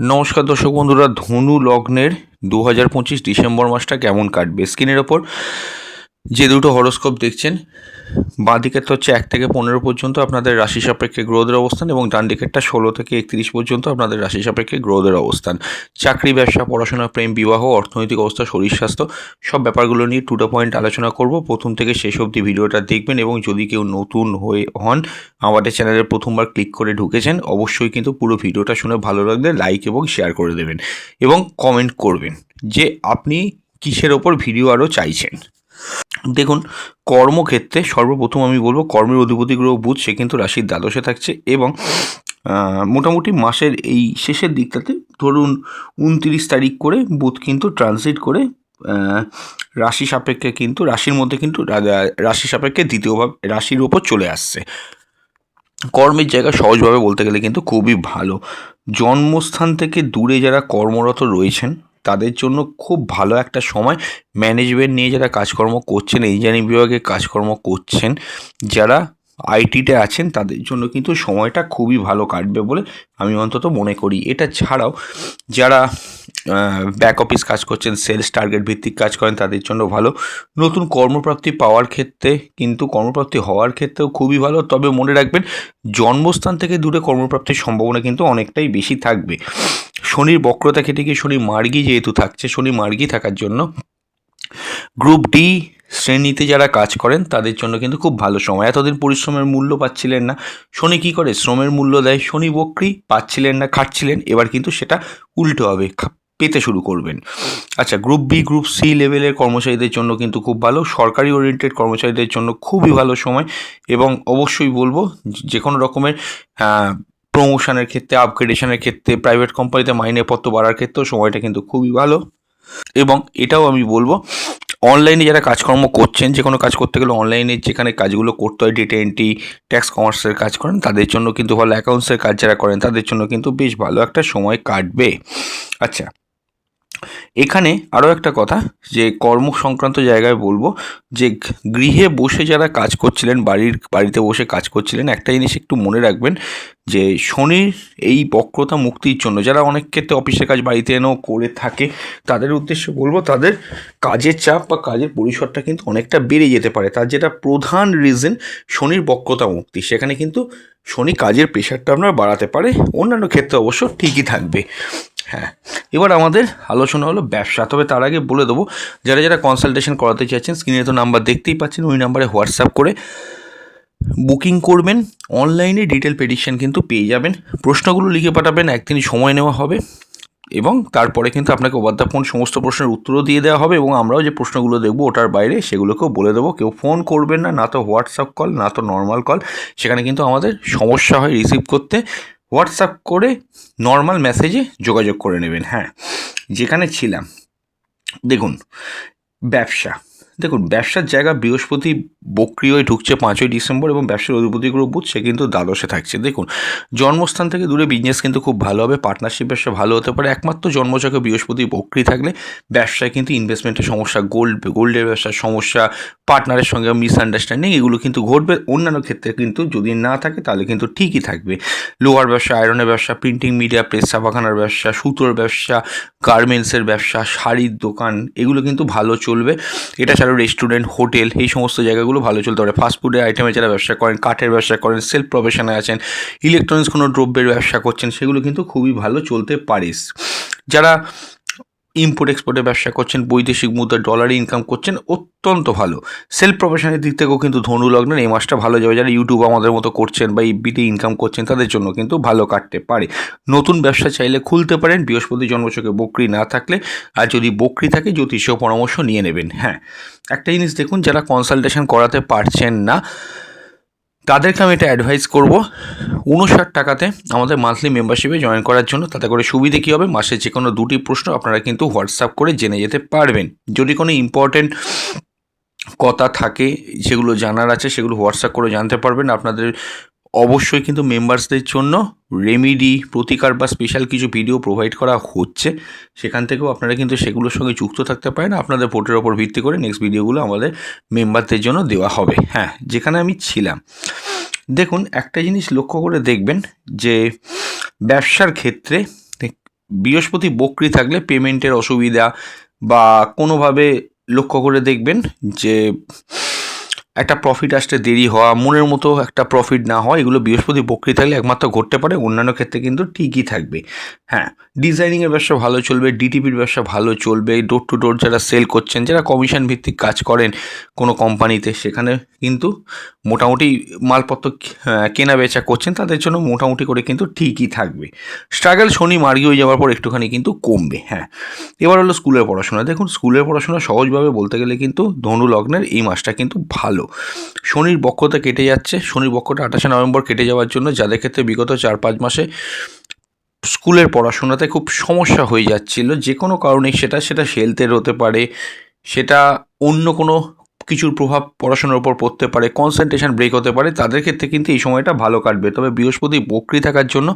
নমস্কার দর্শক বন্ধুরা, ধনু লগ্নের দু হাজার পঁচিশ ডিসেম্বর মাসটা কেমন কাটবে? স্ক্রিনের ওপর যে দুটো হরস্কোপ দেখছেন বাঁ দিকেরটা হচ্ছে এক থেকে পনেরো পর্যন্ত আপনাদের রাশি সাপেক্ষে গ্রোথের অবস্থান এবং ডান দিকেরটা ষোলো থেকে একত্রিশ পর্যন্ত আপনাদের রাশি সাপেক্ষে গ্রোথের অবস্থান। চাকরি, ব্যবসা, পড়াশোনা, প্রেম, বিবাহ, অর্থনৈতিক অবস্থা, শরীর স্বাস্থ্য, সব ব্যাপারগুলো নিয়ে টু পয়েন্ট আলোচনা করব। প্রথম থেকে শেষ অবধি ভিডিওটা দেখবেন এবং যদি কেউ নতুন হয়ে হন, আমাদের চ্যানেলে প্রথমবার ক্লিক করে ঢুকেছেন, অবশ্যই কিন্তু পুরো ভিডিওটা শুনে ভালো লাগলে লাইক এবং শেয়ার করে দেবেন এবং কমেন্ট করবেন যে আপনি কিসের ওপর ভিডিও আরও চাইছেন। দেখুন, কর্মক্ষেত্রে সর্বপ্রথম আমি বলব কর্মের অধিপতি গ্রহ বুধ, সে কিন্তু রাশির দ্বাদশে থাকছে এবং মোটামুটি মাসের এই শেষের দিকটাতে ধরুন উনত্রিশ তারিখ করে বুধ কিন্তু ট্রানজিট করে রাশি সাপেক্ষে কিন্তু, রাশির মধ্যে কিন্তু রাশি সাপেক্ষে দ্বিতীয়ভাবে রাশির ওপর চলে আসছে। কর্মের জায়গা সহজভাবে বলতে গেলে কিন্তু খুবই ভালো। জন্মস্থান থেকে দূরে যারা কর্মরত রয়েছেন তাদের জন্য খুব ভালো একটা সময় ম্যানেজমেন্ট নিয়ে যারা কাজকর্ম করছেন ইঞ্জিনিয়ারিং বিভাগে কাজকর্ম করছেন, যারা আইটিতে আছেন, তাদের জন্য কিন্তু সময়টা খুবই ভালো কাটবে বলে আমি অন্তত মনে করি। এটা ছাড়াও যারা ব্যাক অফিস কাজ করছেন সেলস টার্গেট ভিত্তিক কাজ করেন, তাদের জন্য ভালো। নতুন কর্মপ্রাপ্তি পাওয়ার ক্ষেত্রে কিন্তু কর্মপ্রাপ্তি হওয়ার ক্ষেত্রেও খুবই ভালো। তবে মনে রাখবেন, জন্মস্থান থেকে দূরে কর্মপ্রাপ্তির সম্ভাবনা কিন্তু অনেকটাই বেশি থাকবে। শনির বক্রতা কেটে গিয়ে শনি মার্গি যেহেতু থাকছে শনি মার্গি থাকার জন্য গ্রুপ ডি শ্রেণীতে যারা কাজ করেন, তাদের জন্য কিন্তু খুব ভালো সময়। এতদিন পরিশ্রমের মূল্য পাচ্ছিলেন না। শনি কী করে? শ্রমের মূল্য দেয়, শনি বক্রি পাচ্ছিলেন না, খাটছিলেন, এবার কিন্তু সেটা উল্টো হবে পেতে শুরু করবেন। আচ্ছা গ্রুপ বি, গ্রুপ সি লেভেলের কর্মচারীদের জন্য কিন্তু খুব ভালো। সরকারি ওরিয়েন্টেড কর্মচারীদের জন্য খুবই ভালো সময় এবং অবশ্যই বলব যে কোনো রকমের প্রমোশনের ক্ষেত্রে আপগ্রেডেশনের ক্ষেত্রে প্রাইভেট কোম্পানিতে মাইনেপত্র বাড়ার ক্ষেত্রেও সময়টা কিন্তু খুবই ভালো। এবং এটাও আমি বলব অনলাইনে যারা কাজকর্ম করছেন, যে কোনো কাজ করতে গেলে অনলাইনে যেখানে কাজগুলো করতে হয় ডেটা এন্ট্রি ট্যাক্স কমার্সের কাজ করেন, তাদের জন্য কিন্তু ভালো অ্যাকাউন্টসের কাজ যারা করেন, তাদের জন্য কিন্তু বেশ ভালো একটা সময় কাটবে। আচ্ছা এখানে আরও একটা কথা যে কর্ম সংক্রান্ত জায়গায় বলব যে গৃহে বসে যারা কাজ করছিলেন, বাড়ির, বাড়িতে বসে কাজ করছিলেন, একটা জিনিস একটু মনে রাখবেন যে শনির এই বক্রতা মুক্তির জন্য যারা অনেক ক্ষেত্রে অফিসের কাজ বাড়িতে এনেও করে থাকে, তাদের উদ্দেশ্যে বলব তাদের কাজের চাপ বা কাজের পরিসরটা কিন্তু অনেকটা বেড়ে যেতে পারে। তার যেটা প্রধান রিজন শনির বক্রতা মুক্তি, সেখানে কিন্তু শনি কাজের প্রেশারটা আপনার বাড়াতে পারে, অন্যান্য ক্ষেত্রে অবশ্য ঠিকই থাকবে। হ্যাঁ। এবার আমাদের আলোচনা হলো ব্যবসা। তবে তার আগে বলে দেবো, যারা যারা কনসালটেশন করাতে চাইছেন স্ক্রিনে তো নাম্বার দেখতেই পাচ্ছেন, ওই নাম্বারে হোয়াটসঅ্যাপ করে বুকিং করবেন। অনলাইনে ডিটেল পেডিশন কিন্তু পেয়ে যাবেন। প্রশ্নগুলো লিখে পাঠাবেন, একদিন সময় নেওয়া হবে এবং তারপরে কিন্তু আপনাকে ফোন সমস্ত প্রশ্নের উত্তরও দিয়ে দেওয়া হবে এবং আমরাও যে প্রশ্নগুলো দেখব ওটার বাইরে সেগুলোকেও বলে দেবো। কেউ ফোন করবেন না না তো হোয়াটসঅ্যাপ কল না তো নর্মাল কল সেখানে কিন্তু আমাদের সমস্যা হয় রিসিভ করতে। হোয়াটসঅ্যাপ করে নর্মাল মেসেজে যোগাযোগ করে নেবেন হ্যাঁ। যেখানে ছিলাম। দেখুন ব্যবসা। দেখুন, ব্যবসার জায়গা বৃহস্পতি বক্রি হয়ে ঢুকছে পাঁচই ডিসেম্বর এবং ব্যবসার অধিপতি গ্রহ কিন্তু দ্বাদশে থাকছে। দেখুন, জন্মস্থান থেকে দূরে বিজনেস কিন্তু খুব ভালো হবে পার্টনারশিপ ব্যবসা ভালো হতে পারে। একমাত্র জন্মচকে বৃহস্পতি বক্রি থাকলে ব্যবসায় কিন্তু ইনভেস্টমেন্টের সমস্যা গোল্ড গোল্ডের ব্যবসার সমস্যা পার্টনারের সঙ্গে মিসআন্ডারস্ট্যান্ডিং এগুলো কিন্তু ঘটবে। অন্যান্য ক্ষেত্রে কিন্তু যদি না থাকে, তাহলে কিন্তু ঠিকই থাকবে। লোহার ব্যবসা আয়রনের ব্যবসা প্রিন্টিং মিডিয়া প্রেস ছাপাখানার ব্যবসা, সুতোর ব্যবসা গার্মেন্টসের ব্যবসা, শাড়ির দোকান, এগুলো কিন্তু ভালো চলবে। এটা ছাড়াও রেস্টুরেন্ট হোটেল, এই সমস্ত জায়গাগুলো ভালো চলতে পারে। ফাস্টফুডের আইটেমে যারা ব্যবসা করেন, কাঠের ব্যবসা করেন সেলফ প্রফেশনে আছেন ইলেকট্রনিক্স কোনো দ্রব্যের ব্যবসা করছেন, সেগুলো কিন্তু খুবই ভালো চলতে পারিস যারা ইম্পোর্ট এক্সপোর্টের ব্যবসা করছেন, বৈদেশিক মুদ্রা ডলারে ইনকাম করছেন, অত্যন্ত ভালো। সেলফ প্রফেশনের দিক থেকেও কিন্তু ধনু লগ্নের এই মাসটা ভালো যাবে। যারা ইউটিউব আমাদের মতো করছেন বা ইবিতে ইনকাম করছেন, তাদের জন্য কিন্তু ভালো কাটতে পারে। নতুন ব্যবসা চাইলে খুলতে পারেন, বৃহস্পতি জন্মচকে বকরি না থাকলে, আর যদি বকরি থাকে, জ্যোতিষীয় পরামর্শ নিয়ে নেবেন। হ্যাঁ একটা জিনিস দেখুন, যারা কনসালটেশন করাতে পারছেন না তাদেরকে আমি এটা অ্যাডভাইস করব উনষাট টাকাতে আমাদের মান্থলি মেম্বারশিপে জয়েন করার জন্য তাতে করে সুবিধে কী হবে? মাসে যে কোনো দুটি প্রশ্ন আপনারা কিন্তু হোয়াটসঅ্যাপ করে জেনে যেতে পারবেন। যদি কোনো ইম্পর্টেন্ট কথা থাকে, সেগুলো জানার আছে, সেগুলো হোয়াটসঅ্যাপ করে জানতে পারবেন। আপনাদের অবশ্যই কিন্তু মেম্বার্সদের জন্য রেমিডি প্রতিকার বা স্পেশাল কিছু ভিডিও প্রোভাইড করা হচ্ছে। সেখান থেকেও আপনারা কিন্তু সেগুলোর সঙ্গে যুক্ত থাকতে পারেন। আপনাদের ভোটের ওপর ভিত্তি করে নেক্সট ভিডিওগুলো আমাদের মেম্বারদের জন্য দেওয়া হবে। হ্যাঁ যেখানে আমি ছিলাম। দেখুন, একটা জিনিস লক্ষ্য করে দেখবেন যে ব্যবসার ক্ষেত্রে বৃহস্পতি বক্রি থাকলে পেমেন্টের অসুবিধা বা কোনোভাবে লক্ষ্য করে দেখবেন যে একটা প্রফিট আসতে দেরি হওয়া মনের মতো একটা প্রফিট না হয় এগুলো বৃহস্পতি বক্রি থাকলে একমাত্র ঘটতে পারে অন্যান্য ক্ষেত্রে কিন্তু ঠিকই থাকবে। হ্যাঁ ডিজাইনিংয়ের ব্যবসা ভালো চলবে ডিটিপির ব্যবসা ভালো চলবে ডোর টু ডোর যারা সেল করছেন যারা কমিশন ভিত্তিক কাজ করেন কোনো কোম্পানিতে সেখানে কিন্তু মোটামুটি মালপত্র আহ, কেনা বেচা করছেন তাদের জন্য মোটামুটি করে কিন্তু ঠিকই থাকবে। স্ট্রাগল শনি মার্গি হয়ে যাওয়ার পর একটুখানি কিন্তু কমবে হ্যাঁ। এবার হলো স্কুলের পড়াশোনা। দেখুন স্কুলের পড়াশোনা সহজভাবে বলতে গেলে কিন্তু ধনু লগ্নের এই মাসটা কিন্তু ভালো। শনির বক্ষতা কেটে যাচ্ছে। শনির বক্ষটা আঠাশে নভেম্বর কেটে যাওয়ার জন্য যাদের ক্ষেত্রে বিগত চার পাঁচ মাসে স্কুলের পড়াশোনাতে খুব সমস্যা হয়ে যাচ্ছিল, যে কোনো কারণে সেটা সেটা হেলথের হতে পারে, সেটা অন্য কোনো কিছুর প্রভাব পড়াশোনার উপর পড়তে পারে কনসেন্ট্রেশন ব্রেক হতে পারে, তাদের ক্ষেত্রে কিন্তু এই সময়টা ভালো কাটবে। তবে বৃহস্পতি বক্রি থাকার জন্য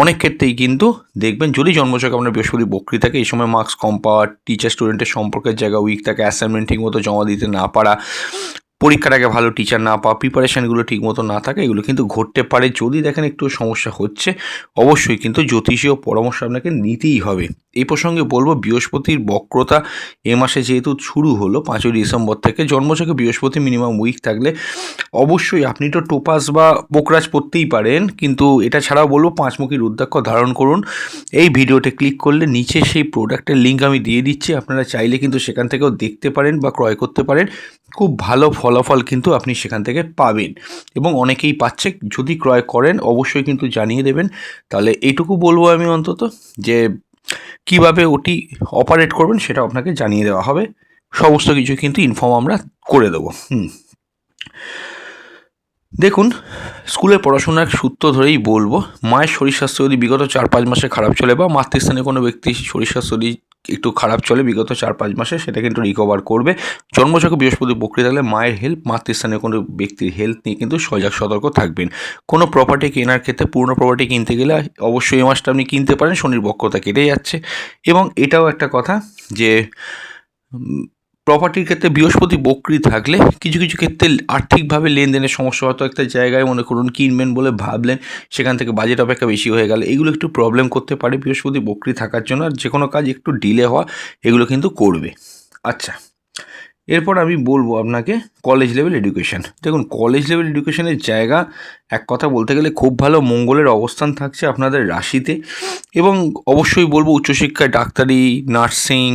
অনেক ক্ষেত্রেই কিন্তু দেখবেন যদি জন্মছক আপনার বৃহস্পতি বক্রি থাকে, এই সময় মার্কস কম পাওয়া টিচার স্টুডেন্টের সম্পর্কের জায়গা উইক থাকে অ্যাসাইনমেন্ট ঠিক মতো জমা দিতে না পারা পরীক্ষার আগে ভালো টিচার না পাওয়া প্রিপারেশানগুলো ঠিক মতো না থাকে, এগুলো কিন্তু ঘটতে পারে। যদি দেখেন একটু সমস্যা হচ্ছে, অবশ্যই কিন্তু জ্যোতিষীয় পরামর্শ আপনাকে নিতেই হবে। এই প্রসঙ্গে বলব, বৃহস্পতির বক্রতা এ মাসে যেহেতু শুরু হলো, পাঁচই ডিসেম্বর থেকে, জন্মছকে বৃহস্পতি মিনিমাম উইক থাকলে অবশ্যই আপনি তো টোপাস বা পোকরাজ পড়তেই পারেন, কিন্তু এটা ছাড়াও বলব, পাঁচমুখী রুদ্রাক্ষ ধারণ করুন। এই ভিডিওতে ক্লিক করলে নিচে সেই প্রোডাক্টের লিঙ্ক আমি দিয়ে দিচ্ছি, আপনারা চাইলে কিন্তু সেখান থেকেও দেখতে পারেন বা ক্রয় করতে পারেন। খুব ভালো ফলাফল কিন্তু আপনি সেখান থেকে পাবেন। এবং অনেকেই পাচ্ছে, যদি ক্রয় করেন অবশ্যই কিন্তু জানিয়ে দেবেন। তাহলে এইটুকু বলব আমি অন্তত যে, কীভাবে ওটি অপারেট করবেন সেটা আপনাকে জানিয়ে দেওয়া হবে। সমস্ত কিছু কিন্তু ইনফর্ম আমরা করে দেবো। হুম। দেখুন স্কুলের পড়াশোনার সূত্র ধরেই বলব, মায়ের শরীর স্বাস্থ্য যদি বিগত চার পাঁচ মাসে খারাপ চলে বা মাতৃস্থানে কোনো ব্যক্তি শরীর স্বাস্থ্য যদি একটু খারাপ চলে, বিগত চার পাঁচ মাসে সেটা কিন্তু রিকভার করবে। জন্মচক্র বৃহস্পতি বক্রিয়া থাকলে মায়ের হেল্প মাতৃস্থানীয় কোনো ব্যক্তির হেলথ নিয়ে কিন্তু সজাগ সতর্ক থাকবেন। কোনো প্রপার্টি কেনার ক্ষেত্রে পুরনো প্রপার্টি কিনতে গেলে অবশ্যই এই মাসটা আপনি কিনতে পারেন, শনির বক্ষতা কেটে যাচ্ছে। এবং এটাও একটা কথা যে প্রপার্টির ক্ষেত্রে বৃহস্পতি বকরি থাকলে কিছু কিছু ক্ষেত্রে আর্থিকভাবে লেনদেনের সমস্যা হয়তো একটা জায়গায় মনে করুন কিনবেন বলে ভাবলেন, সেখান থেকে বাজেট অপেক্ষা বেশি হয়ে গেল। এগুলো একটু প্রবলেম করতে পারে বৃহস্পতি বকরি থাকার জন্য, আর যে কোনো কাজ একটু ডিলে হওয়া, এগুলো কিন্তু করবে। আচ্ছা এরপর আমি বলব আপনাকে কলেজ লেভেল এডুকেশন দেখুন কলেজ লেভেল এডুকেশনের জায়গা, এক কথা বলতে গেলে খুব ভালো মঙ্গলের অবস্থান থাকছে আপনাদের রাশিতে এবং অবশ্যই বলব উচ্চশিক্ষায় ডাক্তারি, নার্সিং,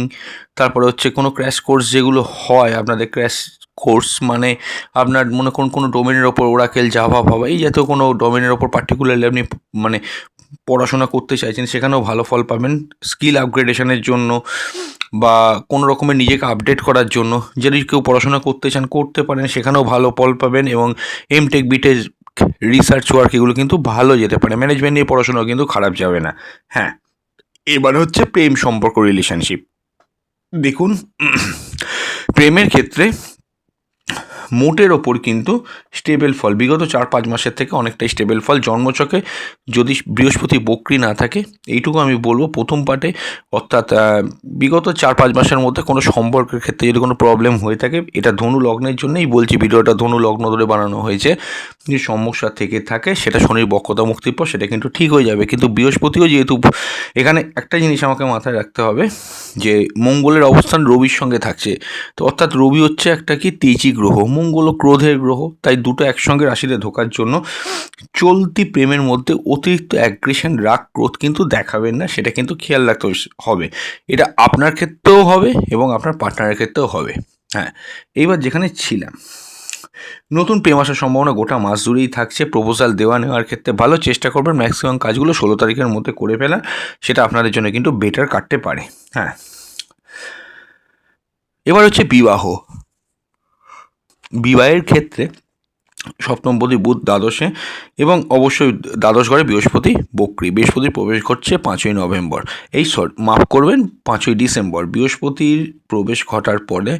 তারপরে হচ্ছে কোনো ক্র্যাশ কোর্স যেগুলো হয়, আপনাদের ক্র্যাশ কোর্স মানে আপনার মনে করুন কোনো ডোমেনের ওপর ওরাকেল জাভা ভাবা এই জাতীয় কোনো ডোমেনের ওপর পার্টিকুলারলি আপনি মানে পড়াশোনা করতে চাইছেন, সেখানেও ভালো ফল পাবেন। স্কিল আপগ্রেডেশনের জন্য বা কোনো রকমের নিজেকে আপডেট করার জন্য। যদি কেউ পড়াশোনা করতে চান, করতে পারেন, সেখানেও ভালো ফল পাবেন এবং এমটেক বিটেক রিসার্চ ওয়ার্ক এগুলো কিন্তু ভালো যেতে পারে। ম্যানেজমেন্ট নিয়ে পড়াশোনাও কিন্তু খারাপ যাবে না। হ্যাঁ এবার হচ্ছে প্রেম সম্পর্ক রিলেশনশিপ দেখুন, প্রেমের ক্ষেত্রে মোটের ওপর কিন্তু স্টেবল ফল। বিগত চার পাঁচ মাসের থেকে অনেকটাই স্টেবল ফল। জন্মচকে যদি বৃহস্পতি বক্রি না থাকে, এইটুকু আমি বলব প্রথম পার্টে। অর্থাৎ বিগত চার পাঁচ মাসের মধ্যে কোনো সম্পর্কের ক্ষেত্রে যদি কোনো প্রবলেম হয়ে থাকে, এটা ধনু লগ্নের জন্যই বলছি ভিডিওটা ধনু লগ্ন ধরে বানানো হয়েছে। যে সমস্যা থেকে থাকে, সেটা শনির বক্ষতা মুক্তির পর সেটা কিন্তু ঠিক হয়ে যাবে। কিন্তু বৃহস্পতিও যেহেতু এখানে একটা জিনিস আমাকে মাথায় রাখতে হবে, যে মঙ্গলের অবস্থান রবির সঙ্গে থাকছে। তো অর্থাৎ রবি হচ্ছে একটা কি তেজি গ্রহ। মঙ্গল ও ক্রোধের গ্রহ, তাই দুটো একসঙ্গে রাশিতে ঢোকার জন্য চলতি প্রেমের মধ্যে অতিরিক্ত অ্যাগ্রেশন রাগ, ক্রোধ কিন্তু দেখাবেন না, সেটা কিন্তু খেয়াল রাখতে হবে। এটা আপনার ক্ষেত্রেও হবে এবং আপনার পার্টনারের ক্ষেত্রেও হবে। হ্যাঁ এইবার যেখানে ছিলাম, নতুন প্রেম আসার সম্ভাবনা গোটা মাস জুড়েই থাকছে প্রপোজাল দেওয়া নেওয়ার ক্ষেত্রে ভালো চেষ্টা করবেন ম্যাক্সিমাম কাজগুলো ষোলো তারিখের মধ্যে করে ফেলা সেটা আপনাদের জন্য কিন্তু বেটার কাটতে পারে। হ্যাঁ এবার হচ্ছে বিবাহ। বিবাহের ক্ষেত্রে সপ্তমপতি বুধ দ্বাদশে এবং অবশ্যই দ্বাদশ ঘরে বৃহস্পতি বক্রি। বৃহস্পতির প্রবেশ ঘটছে পাঁচই নভেম্বর। এই সরি, মাফ করবেন, পাঁচই ডিসেম্বর। বৃহস্পতির প্রবেশ ঘটার পরে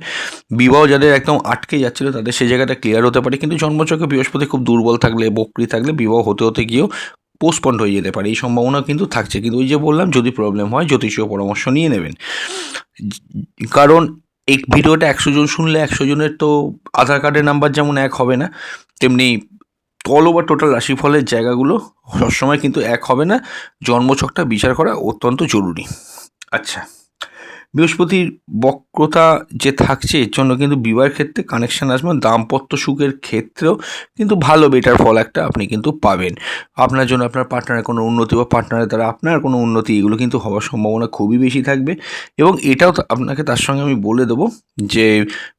বিবাহ যাদের একদম আটকে যাচ্ছিল, তাদের সেই জায়গাটা ক্লিয়ার হতে পারে। কিন্তু জন্মচক্রে বৃহস্পতি খুব দুর্বল থাকলে, বক্রি থাকলে বিবাহ হতে হতে গিয়েও পোস্টপন্ড হয়ে যেতে পারে। এই সম্ভাবনা কিন্তু থাকছে। কিন্তু ওই যে বললাম, যদি প্রবলেম হয়, জ্যোতিষীয় পরামর্শ নিয়ে নেবেন। কারণ এই ভিডিওটা একশো জন শুনলে একশো জনের তো আধার কার্ডের নাম্বার যেমন এক হবে না, তেমনি অল ওভার টোটাল রাশিফলের জায়গাগুলো সবসময় কিন্তু এক হবে না, জন্মছকটা বিচার করা অত্যন্ত জরুরি। আচ্ছা। বৃহস্পতির বক্রতা যে থাকছে, এর জন্য কিন্তু বিবাহের ক্ষেত্রে কানেকশন আসবে দাম্পত্য সুখের ক্ষেত্রেও কিন্তু ভালো বেটার ফল একটা আপনি কিন্তু পাবেন। আপনার জন্য আপনার পার্টনারের কোনো উন্নতি বা পার্টনারের দ্বারা আপনার কোনো উন্নতি, এগুলো কিন্তু হওয়ার সম্ভাবনা খুবই বেশি থাকবে। এবং এটাও আপনাকে তার সঙ্গে আমি বলে দেবো যে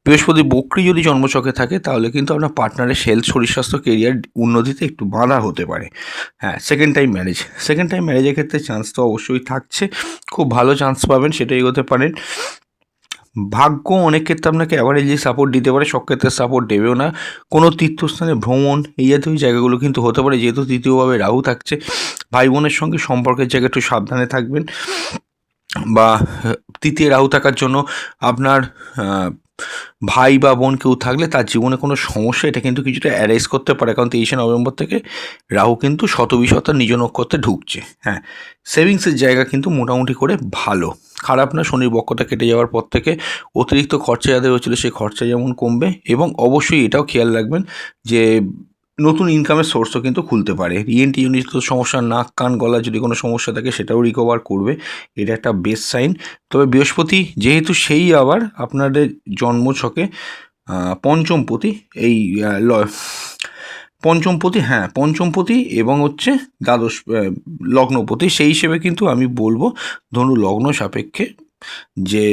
বৃহস্পতি বক্রি যদি জন্মচকে থাকে, তাহলে কিন্তু আপনার পার্টনারের হেলথ শরীর স্বাস্থ্য কেরিয়ার উন্নতিতে একটু বাধা হতে পারে। হ্যাঁ second time marriage second time ম্যারেজের ক্ষেত্রে চান্স তো অবশ্যই থাকছে। খুব ভালো চান্স পাবেন সেটাই এগোতে পারেন ভাগ্য অনেক ক্ষেত্রে আপনাকে অ্যাভারেজলি সাপোর্ট দিতে পারে, সব ক্ষেত্রে সাপোর্ট দেবেও না। কোনো তীর্থস্থানে ভ্রমণ, এই জাতীয় জায়গাগুলো কিন্তু হতে পারে, যেহেতু তৃতীয়ভাবে রাহু থাকছে। ভাই বোনের সঙ্গে সম্পর্কের জায়গা একটু সাবধানে থাকবেন। বা তৃতীয় রাহু থাকার জন্য আপনার ভাই বা বোন কেউ থাকলে তার জীবনে কোনো সমস্যা, এটা কিন্তু কিছুটা অ্যারাইজ করতে পারে। কারণ তেইশে নভেম্বর থেকে রাহু কিন্তু শতবিশতা নিজ নক্ষত্রে ঢুকছে। হ্যাঁ সেভিংসের জায়গা কিন্তু মোটামুটি করে ভালো। খারাপ না, শনির বক্ষটা কেটে যাওয়ার পর থেকে অতিরিক্ত খরচা যাদের হয়েছিল সেই খরচা যেমন কমবে এবং অবশ্যই এটাও খেয়াল রাখবেন যে নতুন ইনকামের সোর্সও কিন্তু খুলতে পারে। ইএনটি জনিত সমস্যা নাক কান গলা যদি কোনো সমস্যা থাকে সেটাও রিকভার করবে। এটা একটা বেস্ট সাইন তবে বৃহস্পতি যেহেতু সেই আবার আপনাদের জন্মছকে আহ, পঞ্চমপতি এই পঞ্চমপতি হ্যাঁ পঞ্চমপতি এবং হচ্ছে দ্বাদশ লগ্নপতি সেই হিসেবে কিন্তু আমি বলব ধনু লগ্ন সাপেক্ষে যে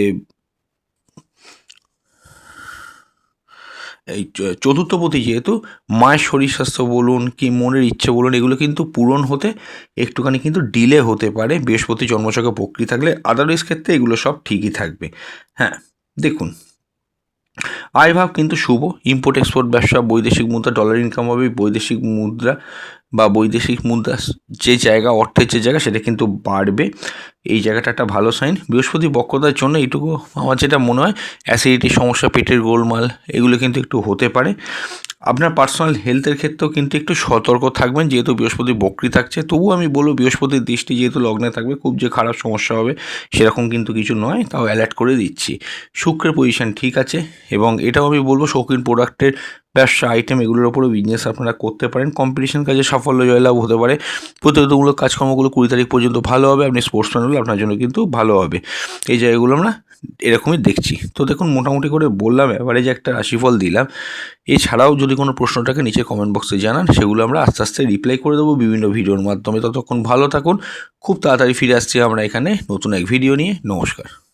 এই চতুর্থপতি যেহেতু, মায়ের শরীর স্বাস্থ্য বলুন কি মনের ইচ্ছে বলুন, এগুলো কিন্তু পূরণ হতে একটুখানি কিন্তু ডিলে হতে পারে। বৃহস্পতি জন্মচকে বক্রি থাকলে আদারওয়াইজ ক্ষেত্রে এগুলো সব ঠিকই থাকবে। হ্যাঁ দেখুন। আয় ভাব কিন্তু শুভ। ইম্পোর্ট এক্সপোর্ট ব্যবসা, বৈদেশিক মুদ্রা ডলার ইনকাম হবে, বৈদেশিক মুদ্রা বা বৈদেশিক মুদ্রা যে জায়গা, অর্থের যে জায়গা, সেটা কিন্তু বাড়বে। এই জায়গাটা একটা ভালো সাইন বৃহস্পতি বক্রতার জন্য এইটুকু আমার যেটা মনে হয় অ্যাসিডিটির সমস্যা, পেটের গোলমাল, এগুলো কিন্তু একটু হতে পারে। আপনার পার্সোনাল হেলথের ক্ষেত্রেও কিন্তু একটু সতর্ক থাকবেন, যেহেতু বৃহস্পতি বক্রি থাকছে। তবুও আমি বলব, বৃহস্পতির দৃষ্টি যেহেতু লগ্নে থাকবে, খুব যে খারাপ সমস্যা হবে, সেরকম কিন্তু কিছু নয়, তাও অ্যালার্ট করে দিচ্ছি। শুক্রের পজিশন ঠিক আছে, এবং এটাও আমি বলব, শৌখিন প্রোডাক্টের ব্যবসা আইটেম এগুলোর ওপরও বিজনেস আপনারা করতে পারেন। কম্পিটিশন কাজে সাফল্য, জয়লাভ হতে পারে। প্রতিযোগিতামূলক কাজকর্মগুলো কুড়ি তারিখ পর্যন্ত ভালো হবে। আপনি স্পোর্টসম্যান হলে আপনার জন্য কিন্তু ভালো হবে। এই জায়গাগুলো আমরা এরকমই দেখছি। তো দেখুন, মোটামুটি করে বললাম এবারে যে একটা রাশিফল দিলাম। এছাড়াও যদি কোনো প্রশ্নটাকে নিচে কমেন্ট বক্সে জানান, সেগুলো আমরা আস্তে আস্তে রিপ্লাই করে দেবো বিভিন্ন ভিডিওর মাধ্যমে। ততক্ষণ ভালো থাকুন। খুব তাড়াতাড়ি ফিরে আসছি আমরা এখানে নতুন এক ভিডিও নিয়ে। নমস্কার।